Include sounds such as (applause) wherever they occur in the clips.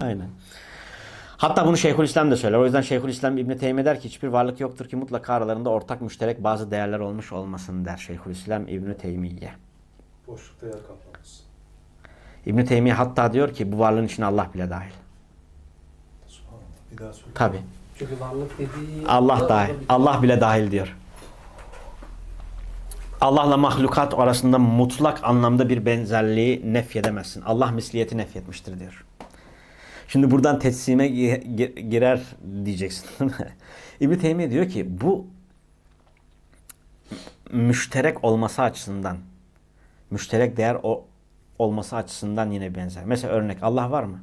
Aynen. Hatta bunu Şeyhülislam da söyler. O yüzden Şeyhülislam İbn Teymiye der ki hiçbir varlık yoktur ki mutlaka aralarında ortak müşterek bazı değerler olmuş olmasın der Şeyhülislam İbn Teymiye. Boşlukta yer kaplaması. İbn Teymiye hatta diyor ki bu varlığın içine Allah bile dahil. Bir daha söyle. Tabi. Çünkü varlık dediği... Allah dahil. Allah bile dahil diyor. Allah'la mahlukat arasında mutlak anlamda bir benzerliği nefyedemezsin. Allah misliyeti nefyetmiştir diyor. Şimdi buradan teslime gi- gi- girer diyeceksin. değil mi? (laughs) İbn Teymiye diyor ki bu müşterek olması açısından müşterek değer o olması açısından yine benzer. Mesela örnek Allah var mı?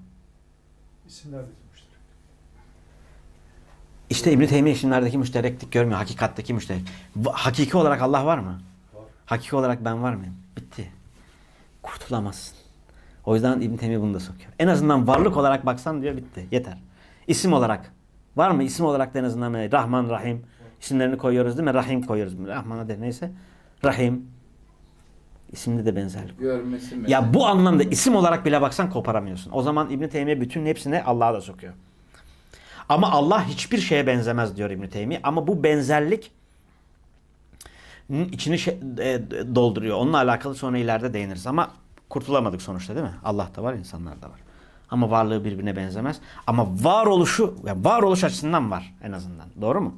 İsimler dökülmüştür. İşte İbn Teymiye isimlerdeki müştereklik görmüyor. Hakikatteki müşterek. Hakiki olarak Allah var mı? Var. Hakiki olarak ben var mıyım? Bitti. Kurtulamazsın. O yüzden İbn Teymiye bunu da sokuyor. En azından varlık olarak baksan diyor bitti. Yeter. İsim olarak. Var mı? İsim olarak da en azından böyle Rahman, Rahim isimlerini koyuyoruz değil mi? Rahim koyuyoruz. Rahman'a de neyse. Rahim. İsimde de benzerlik. Görmesi mi? Ya bu anlamda isim olarak bile baksan koparamıyorsun. O zaman İbn Teymiye bütün hepsine Allah'a da sokuyor. Ama Allah hiçbir şeye benzemez diyor İbn Teymiye. Ama bu benzerlik içini şey- e, dolduruyor. Onunla alakalı sonra ileride değiniriz. Ama kurtulamadık sonuçta değil mi? Allah da var, insanlar da var. Ama varlığı birbirine benzemez. Ama varoluşu, yani varoluş açısından var en azından. Doğru mu?